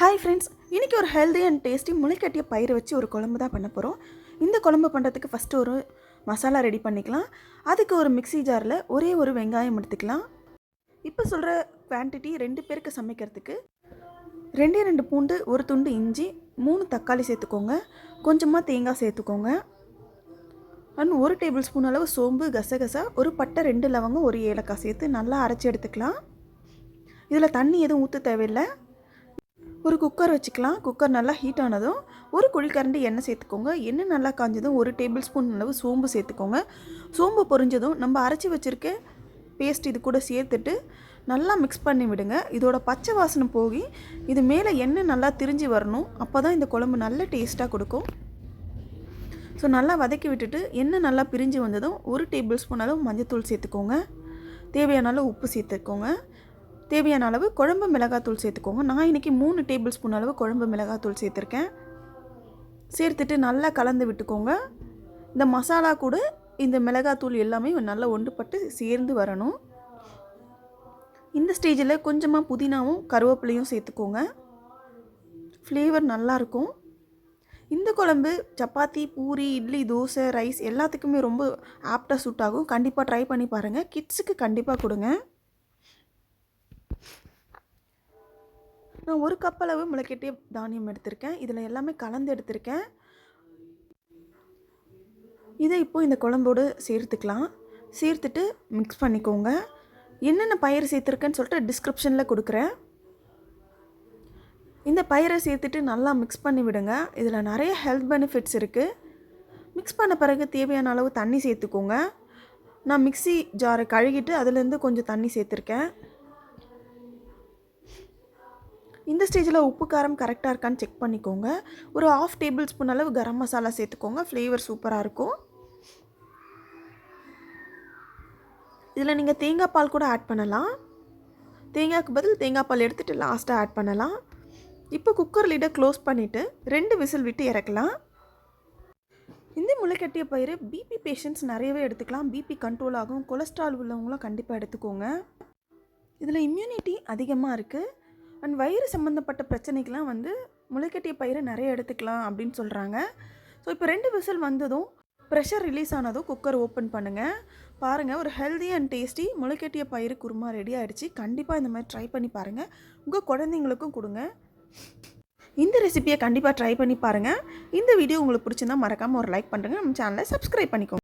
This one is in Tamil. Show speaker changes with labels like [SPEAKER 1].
[SPEAKER 1] ஹாய் ஃப்ரெண்ட்ஸ் இன்றைக்கி ஒரு ஹெல்தி அண்ட் டேஸ்டி முளைக்கட்டிய பயிரை வச்சு ஒரு குழம்பு தான் பண்ண போகிறோம் இந்த குழம்பு பண்ணுறதுக்கு ஃபஸ்ட்டு ஒரு மசாலா ரெடி பண்ணிக்கலாம். அதுக்கு ஒரு மிக்ஸி ஜாரில் ஒரே ஒரு வெங்காயம் எடுத்துக்கலாம். இப்போ சொல்கிற குவான்டிட்டி ரெண்டு பேருக்கு சமைக்கிறதுக்கு ரெண்டே ரெண்டு பூண்டு ஒரு துண்டு இஞ்சி மூணு தக்காளி சேர்த்துக்கோங்க. கொஞ்சமாக தேங்காய் சேர்த்துக்கோங்க. அண்ட் ஒரு டேபிள் ஸ்பூன் அளவு சோம்பு கசகசா ஒரு பட்டை ரெண்டு லவங்கம் ஒரு ஏலக்காய் சேர்த்து நல்லா அரைச்சி எடுத்துக்கலாம். இதில் தண்ணி எதுவும் ஊற்ற தேவையில்லை. ஒரு குக்கர் வச்சுக்கலாம். குக்கர் நல்லா ஹீட் ஆனதும் ஒரு குழிக்கரண்டி எண்ணெய் சேர்த்துக்கோங்க. எண்ணெய் நல்லா காஞ்சதும் ஒரு டேபிள் ஸ்பூன் அளவு சோம்பு சேர்த்துக்கோங்க. சோம்பு பொரிஞ்சதும் நம்ம அரைச்சி வச்சுருக்க பேஸ்ட் இது கூட சேர்த்துட்டு நல்லா மிக்ஸ் பண்ணி விடுங்க. இதோட பச்சை வாசனை போகி இது மேலே எண்ணெய் நல்லா திரிஞ்சு வரணும். அப்போ தான் இந்த குழம்பு நல்ல டேஸ்ட்டாக கொடுக்கும். ஸோ நல்லா வதக்கி விட்டுட்டு எண்ணெய் நல்லா பிரிஞ்சு வந்ததும் ஒரு டேபிள் ஸ்பூன் அளவு மஞ்சத்தூள் சேர்த்துக்கோங்க. தேவையான அளவு உப்பு சேர்த்துக்கோங்க. தேவையான அளவு குழம்பு மிளகாத்தூள் சேர்த்துக்கோங்க. நான் இன்றைக்கி மூணு டேபிள் ஸ்பூன் அளவு குழம்பு மிளகாத்தூள் சேர்த்துருக்கேன். சேர்த்துட்டு நல்லா கலந்து விட்டுக்கோங்க. இந்த மசாலா கூட இந்த மிளகாத்தூள் எல்லாமே நல்லா ஒன்றுபட்டு சேர்ந்து வரணும். இந்த ஸ்டேஜில் கொஞ்சமாக புதினாவும் கருவேப்பிலையும் சேர்த்துக்கோங்க. ஃப்ளேவர் நல்லாயிருக்கும் இந்த குழம்பு சப்பாத்தி பூரி இட்லி தோசை ரைஸ் எல்லாத்துக்குமே ரொம்ப ஆப்டாக சூட் ஆகும். கண்டிப்பாக ட்ரை பண்ணி பாருங்கள் கிட்ஸுக்கு கண்டிப்பாக கொடுங்க. நான் ஒரு கப் அளவு முளைக்கட்டிய தானியம் எடுத்திருக்கேன். இதில் எல்லாமே கலந்து எடுத்திருக்கேன். இதை இப்போது இந்த குழம்போடு சேர்த்துக்கலாம். சேர்த்துட்டு மிக்ஸ் பண்ணிக்கோங்க. என்னென்ன பயிர் சேர்த்துருக்கேன்னு சொல்லிட்டு டிஸ்கிரிப்ஷனில் கொடுக்குறேன். இந்த பயிரை சேர்த்துட்டு நல்லா மிக்ஸ் பண்ணி விடுங்க. இதில் நிறைய ஹெல்த் பெனிஃபிட்ஸ் இருக்குது மிக்ஸ் பண்ண பிறகு தேவையான அளவு தண்ணி சேர்த்துக்கோங்க. நான் மிக்ஸி ஜாரை கழுகிட்டு அதுலேருந்து கொஞ்சம் தண்ணி சேர்த்துருக்கேன். இந்த ஸ்டேஜில் உப்பு காரம் கரெக்டாக இருக்கான்னு செக் பண்ணிக்கோங்க. ஒரு ஆஃப் டேபிள் ஸ்பூன் அளவு கரம் மசாலா சேர்த்துக்கோங்க. ஃப்ளேவர் சூப்பராக இருக்கும். இதில் நீங்கள் தேங்காய் பால் கூட ஆட் பண்ணலாம். தேங்காய்க்கு பதில் தேங்காய் பால் எடுத்துகிட்டு லாஸ்ட்டாக ஆட் பண்ணலாம். இப்போ குக்கர் லிட்டை க்ளோஸ் பண்ணிவிட்டு ரெண்டு விசில் விட்டு இறக்கலாம். இந்த முளைக்கட்டிய பயிர் பிபி பேஷண்ட்ஸ் நிறையவே எடுத்துக்கலாம். பிபி கண்ட்ரோல் ஆகும். கொலஸ்ட்ரால் உள்ளவங்களும் கண்டிப்பாக எடுத்துக்கோங்க. இதில் இம்யூனிட்டி அதிகமாக இருக்குது அண்ட் வயிறு சம்மந்தப்பட்ட பிரச்சனைக்கெலாம் வந்து முளைக்கட்டிய பயிரை நிறைய எடுத்துக்கலாம் அப்படின்னு சொல்கிறாங்க ஸோ இப்போ ரெண்டு விசில் வந்ததும் ப்ரெஷர் ரிலீஸ் ஆனதும் குக்கர் ஓப்பன் பண்ணுங்கள் பாருங்கள் ஒரு ஹெல்தி அண்ட் டேஸ்டி முளைக்கட்டிய பயிறு குருமா ரெடி ஆகிடுச்சு கண்டிப்பாக இந்த மாதிரி ட்ரை பண்ணி பாருங்கள் உங்கள் குழந்தைங்களுக்கும் கொடுங்க. இந்த ரெசிபியை கண்டிப்பாக ட்ரை பண்ணி பாருங்கள் இந்த வீடியோ உங்களுக்கு பிடிச்சிருந்தா மறக்காமல் ஒரு லைக் பண்ணுறேங்க நம்ம சேனலை சப்ஸ்கிரைப் பண்ணிக்கோங்க.